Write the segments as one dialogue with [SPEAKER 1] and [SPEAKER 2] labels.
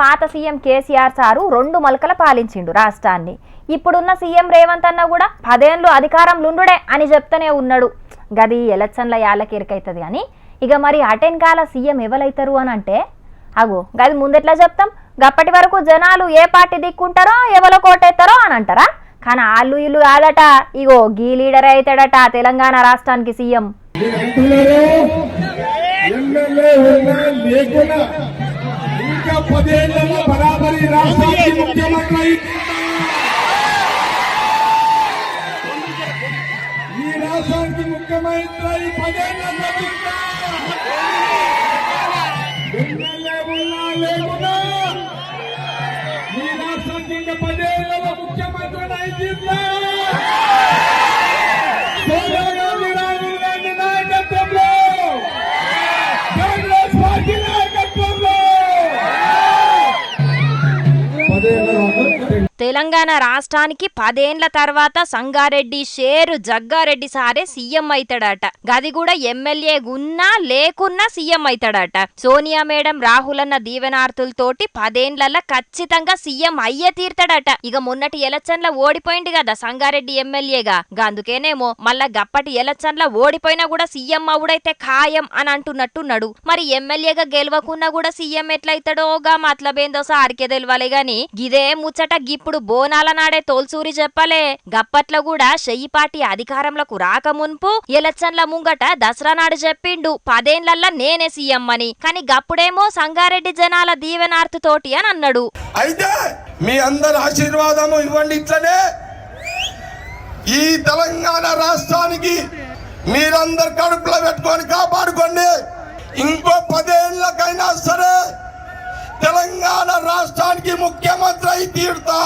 [SPEAKER 1] పాత CM KCR sir రెండు మలకల పాలించిండు రాష్ట్రాన్ని. ఇప్పుడున్న సీఎం రేవంత్ అన్న కూడా పదేళ్ళు అధికారంలుండుడే అని చెప్తూనే ఉన్నాడు. గది ఎలక్షన్ల యాళ్ళకి కానీ ఇక మరి అటెన్కాల సీఎం ఎవరైతారు అని అంటే అగో గది ముందెట్లా చెప్తాం? గప్పటి వరకు జనాలు ఏ పార్టీ దిక్కుంటారో ఎవరో కోటేస్తారో అని అంటారా కానీ ఆళ్ళు ఇల్లు కాదట. ఇగో గీ లీడర్ అవుతాడట తెలంగాణ రాష్ట్రానికి సీఎం.
[SPEAKER 2] పదేళ్ళలో బరాబరి రాష్ట్రానికి ముఖ్యమంత్రి ఈ రాష్ట్రానికి ముఖ్యమంత్రి అయి
[SPEAKER 1] తెలంగాణ రాష్ట్రానికి పదేండ్ల తర్వాత సంగారెడ్డి షేరు జగ్గారెడ్డి సారే సీఎం అవుతాడట గది కూడా ఎమ్మెల్యే ఉన్నా లేకున్నా సీఎం అవుతాడట సోనియా మేడం రాహుల్ అన్న దీవెనార్తులతోటి పదేండ్లల్ల ఖచ్చితంగా సీఎం అయ్యే తీర్తాడట. ఇక మొన్నటి ఎలక్షన్ల ఓడిపోయింది కదా సంగారెడ్డి ఎమ్మెల్యేగా. అందుకేనేమో మళ్ళా గప్పటి ఎలక్షన్ల ఓడిపోయినా కూడా సీఎం అవుడైతే ఖాయం అని అంటున్నట్టున్నాడు. మరి ఎమ్మెల్యేగా గెలవకున్నా కూడా సీఎం ఎట్లయితాడో గా మతలబేందో సారికే తెలవాలి గాని గిదే ముచ్చట గిప్పుడు బోనాల నాడే తోల్సూరి చెప్పలే గప్పట్లో కూడా షెయ్యి పార్టీ అధికారంలోకి రాక ఎలక్షన్ల ముంగట దసరా నాడు చెప్పిండు పదేండ్లల్లా నేనే సీఎం అని కానీ గప్పుడేమో సంగారెడ్డి జనాల దీవెనార్తతోటి అని అన్నాడు.
[SPEAKER 2] అయితే మీ అందరి ఆశీర్వాదము ఇవ్వండి ఇట్లనే. ఈ తెలంగాణ రాష్ట్రానికి మీరందరు కడుపులో పెట్టుకొని కాపాడుకోండి. ఇంకో తీరుతా.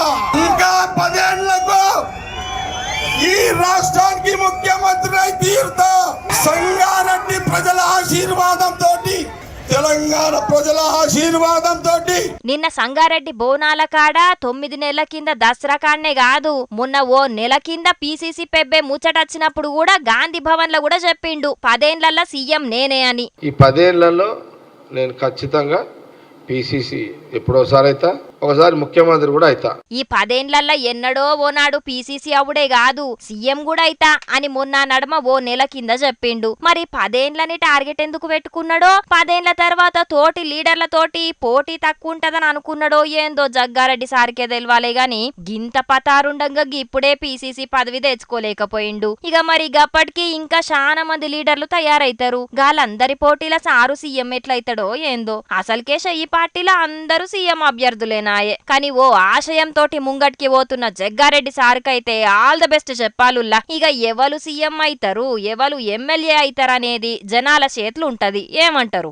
[SPEAKER 2] ఇంకా పదేళ్ళకు ఈ రాష్ట్రానికి ముఖ్యమంత్రి అయి తీరుతా. సంగారెడ్డి ప్రజల ఆశీర్వాదంతో తెలంగాణ ప్రజల ఆశీర్వాదంతో
[SPEAKER 1] నిన్న సంగారెడ్డి బోనాల కాడ తొమ్మిది నెలల కింద దసరా కాడనే కాదు మొన్న ఓ నెల కింద పీసీసీ పెబ్బే ముచ్చటచ్చినప్పుడు కూడా గాంధీ భవన్లో కూడా చెప్పిండు పదేండ్లల్లా సీఎం నేనే అని.
[SPEAKER 3] ఈ పదేళ్ళలో నేను ఖచ్చితంగా పిసిసి ఎప్పుడోసారి అవుతా ఒకసారి ముఖ్యమంత్రి కూడా అయితా.
[SPEAKER 1] ఈ పదేండ్లల్లా ఎన్నడో ఓనాడు పిసిసి అవుడే కాదు సీఎం కూడా అయితా అని మొన్న నడమ ఓ నెల కింద చెప్పిండు. మరి పదేండ్లని టార్గెట్ ఎందుకు పెట్టుకున్నాడో పదేండ్ల తర్వాత తోటి లీడర్లతోటి పోటీ తక్కువ ఉంటదని అనుకున్నాడో ఏందో జగ్గారెడ్డి సారికే తెలవాలే గాని గింత పతారుండంగా ఇప్పుడే పిసిసి పదవి తెచ్చుకోలేకపోయిండు. ఇక మరి గప్పటికి ఇంకా చాలా మంది లీడర్లు తయారైతారు. గాలందరి పోటీల సారు సీఎం ఎట్లయితాడో ఏందో. అసలుకే ఈ పార్టీలో అందరూ సీఎం ఆలోచనాయే కానీ ఓ ఆశయంతోటి ముంగట్కి పోతున్న జగ్గారెడ్డి సార్కైతే ఆల్ ద బెస్ట్ చెప్పాలుల్లా ఇక ఎవరు సీఎం అవుతారు ఎవరు ఎమ్మెల్యే అవుతారనేది జనాల చేతులు ఉంటది ఏమంటారు